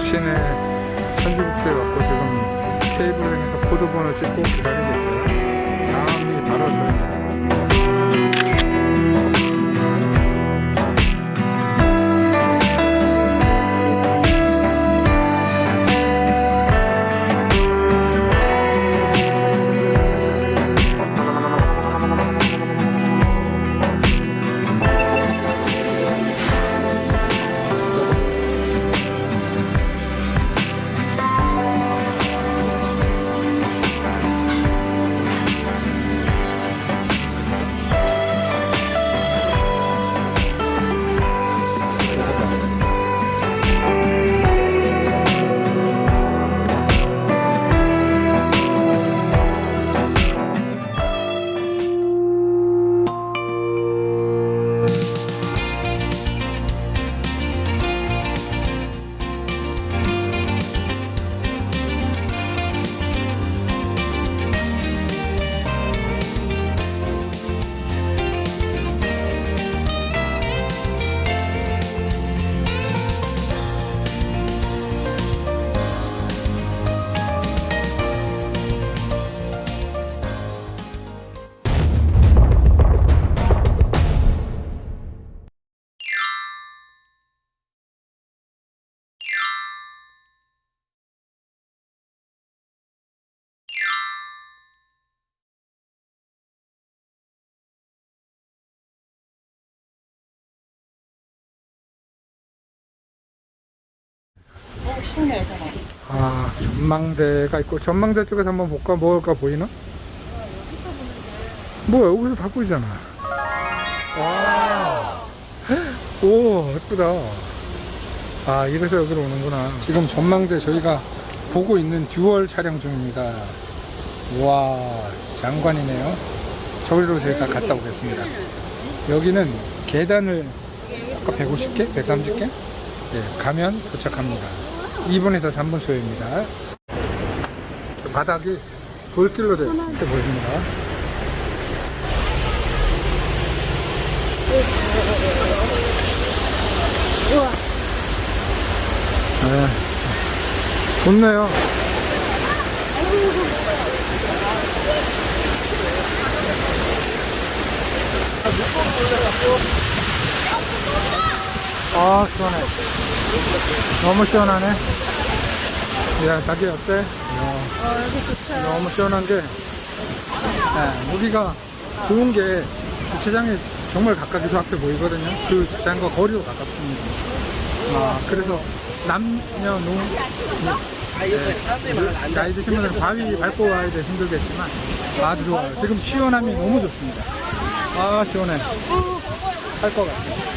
시내 선주국수에 왔고 지금 케이블행에서 코드번호 찍고 기다리고 있어요. 다음이 바로 저희. 아 전망대가 있고 전망대 쪽에서 한번 볼까 먹을까 보이나? 뭐야 여기서 다 보이잖아. 와. 오 예쁘다. 아 이래서 여기로 오는구나. 지금 전망대 저희가 보고 있는 듀얼 촬영 중입니다. 와 장관이네요. 저기로 저희가 갔다 오겠습니다. 여기는 계단을 아까 150개, 130개 네, 가면 도착합니다. 2분에서 3분 소요입니다. 바닥이 돌길로 돼 이렇게 보입니다. 네, 좋네요. 아 시원해. 너무 시원하네. 야, 자기 어때? 야, 너무 시원한 게, 네, 여기가 좋은 게 주차장이 정말 가깝게서 앞에 보이거든요. 그 주차장과 거리도 가깝습니다. 아, 그래서 남녀노, 네, 나이 드신 분들은 바위 밟고 와야 돼 힘들겠지만 아주 좋아요. 지금 시원함이 너무 좋습니다. 아, 시원해. 할 것 같아요.